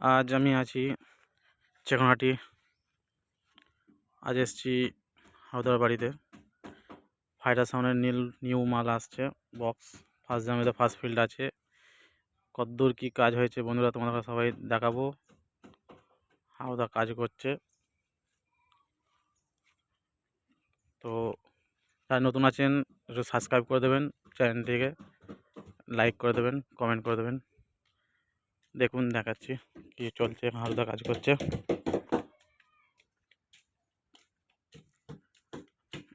আজ আমি আছি চেকনহাটি। আজ এসছি হাওদার বাড়িতে। ফাইটার সাউন্ডের নীল নিউ মাল আসছে, বক্স। ফার্স্ট জামিতে ফার্স্ট ফিল্ড আছে। কতদূর কী কাজ হয়েছে বন্ধুরা, তোমাদের সবাই দেখাবো। হাওদা কাজ করছে। তো যারা নতুন আছেন, একটু সাবস্ক্রাইব করে দেবেন চ্যানেলটিকে। লাইক করে দেবেন কমেন্ট করে দেবেন। দেখুন দেখাচ্ছি কি চলছে হালদা কাজ করছে।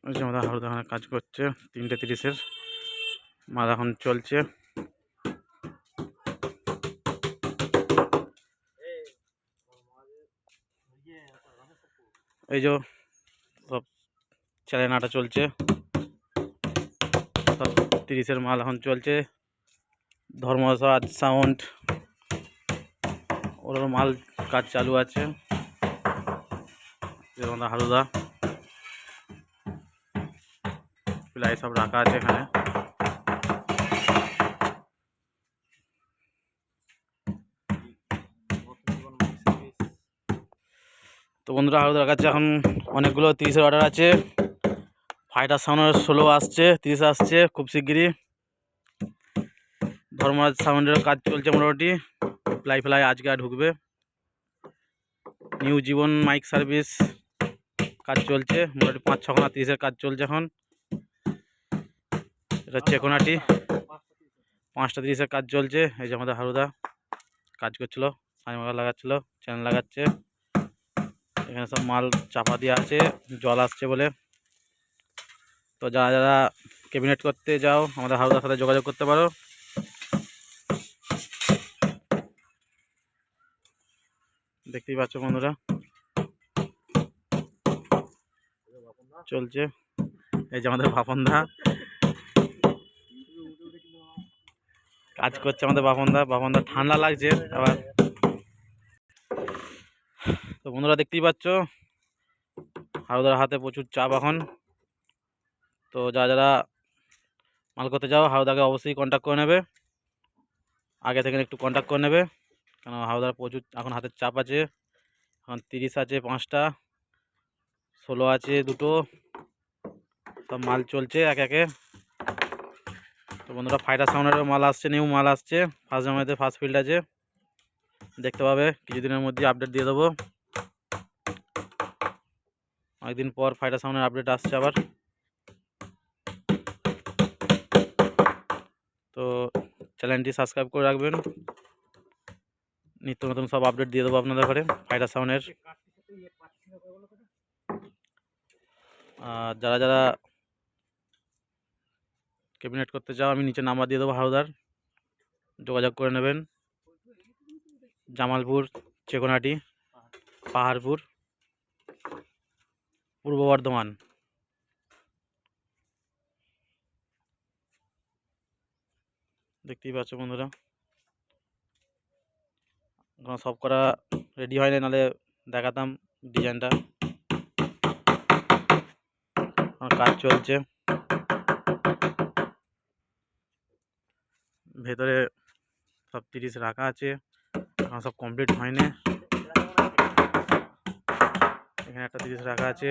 ওই আমাদের হালদা কাজ করছে, তিনটে তিরিশের। মাল এখন চলছে। এই যে সব চালানাটা চলছে। সব তিরিশের মাল এখন চলছে। ধর্মস্বরাজ সাউন্ড। ওর মাল কাজ চালু আছে। যেরকম হালুদা। প্লাই সব রাখা আছে এখানে। তো বন্ধুরা হালুদার কাছে এখন অনেকগুলো তিরিশের অর্ডার আছে। ফাইটার সাউন্ডের ষোলো আসছে, তিরিশ আসছে খুব শিগগিরই। ধর্মরাজ সাউন্ডের কাজ চলছে মোটামুটি। ফ্লাই ফ্লাই আজকে ঢুকবে। নিউ জীবন মাইক সার্ভিস কাজ চলছে, মোটামুটি পাঁচ ছখানা তিরিশের কাজ চলছে এখন। এটা চেকোনাটি পাঁচটা তিরিশের কাজ চলছে, এই যে আমাদের হারুদা কাজ করছিল সাইমাকা লাগাচ্ছিল চ্যানেল লাগাচ্ছে। এখানে সব মাল চাপা দিয়ে আছে, জল আসছে বলে। তো যারা যারা ক্যাবিনেট করতে যাও, আমাদের হারুদার সাথে যোগাযোগ করতে পারো। দেখতেই পাচ্ছ বন্ধুরা। চলছে। এই যে আমাদের বাপনদা। কাজ করছে আমাদের বাপনদা। বাপনদা ঠান্ডা লাগছে, আবার তো বন্ধুরা দেখতেই পাচ্ছ, হাওদার হাতে প্রচুর চাপ এখন। তো যারা যারা মাল করতে যাও হাওদাকে অবশ্যই কন্ট্যাক্ট করে নেবে। আগে থেকে একটু কন্ট্যাক্ট করে নেবে। কেন হাওদার প্রচুর, এখন হাতের চাপ আছে। এখন তিরিশ আছে পাঁচটা, ষোলো আছে দুটো। সব মাল চলছে এক একে। তো বন্ধুরা, ফাইটার সাউন্ডেরও মাল আসছে নিউ মাল আসছে। ফার্স্ট জামাইতে ফার্স্ট ফিল্ড আছে। দেখতে পাবে, কিছুদিনের মধ্যে আপডেট দিয়ে দেবো। অনেকদিন পর ফাইটার সাউন্ডের আপডেট আসছে আবার। তো চ্যানেলটি সাবস্ক্রাইব করে রাখবেন। নিত্য নতুন সব আপডেট দিয়ে দেবো আপনাদের ঘরে ফাইটার সাউন্ডের আর যারা যারা ক্যাবিনেট করতে চাও, আমি নিচে নাম্বার দিয়ে দেবো হাওদার যোগাযোগ করে নেবেন। জামালপুর, চেকোনাটি, পাহাড়পুর, পূর্ব বর্ধমান। দেখতেই পাচ্ছ বন্ধুরা। এখন সব করা রেডি হয় নাহলে দেখাতাম ডিজাইনটা কাজ চলছে। ভেতরে সব তিরিশ রাখা আছে, এখন সব কমপ্লিট হয়নি। এখানে একটা তিরিশ রাখা আছে,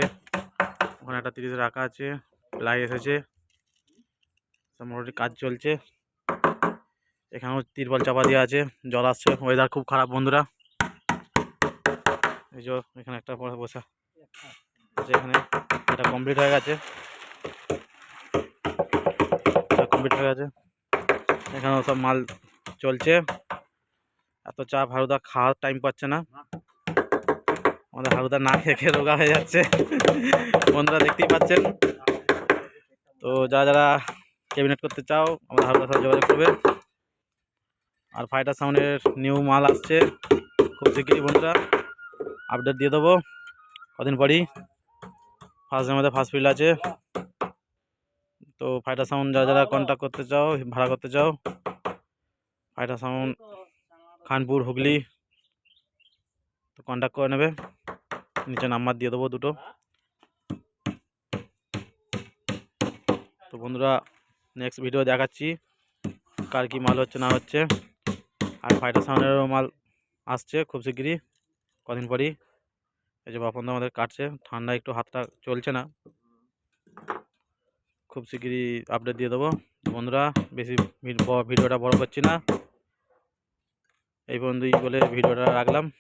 ওখানে একটা তিরিশ রাখা আছে প্লাই এসেছে। সব মোটামুটি কাজ চলছে। এখানেও তিরপল চাপা দেওয়া আছে, জল আসছে ওয়েদার খুব খারাপ বন্ধুরা। এই যে এখানে একটা পরে বসা এখানে এটা কমপ্লিট হয়ে গেছে। কমপ্লিট হয়ে গেছে। এখানেও সব মাল চলছে। এত চাপ হারুদা খাওয়ার টাইম পাচ্ছে না। আমাদের হারুদা না খেয়ে খেয়ে রোগা হয়ে যাচ্ছে। বন্ধুরা দেখতেই পাচ্ছেন। তো যারা যারা ক্যাবিনেট করতে চাও, আমাদের হারুদার সাথে যোগাযোগ করবে। আর ফাইটার সাউন্ডের নিউ মাল আসছে। খুব শিগগিরই বন্ধুরা আপডেট দিয়ে দেবো। কদিন পরই ফার্স্ট আমাদের ফার্স্ট ফিল্ড আছে। তো ফাইটার সাউন্ড যারা যারা কন্ট্যাক্ট করতে চাও, ভাড়া করতে চাও, ফাইটার সাউন্ড খানপুর, হুগলি, তো কন্ট্যাক্ট করে নেবে। নিচে নাম্বার দিয়ে দেবো দুটো। তো বন্ধুরা নেক্সট ভিডিও দেখাচ্ছি, কার কী মাল হচ্ছে, না হচ্ছে। আর ফাইটার সাউন্ডেরও মাল আসছে খুব শিগগিরই, কদিন পরই। এই যে বাপন আমাদের কাটছে ঠান্ডা একটু হাতটা চলছে না। খুব শিগগিরই আপডেট দিয়ে দেবো। বন্ধুরা, বেশি ভিড- ভিডিওটা বড় করছি না। এই পর্যন্তই বলে ভিডিওটা রাখলাম।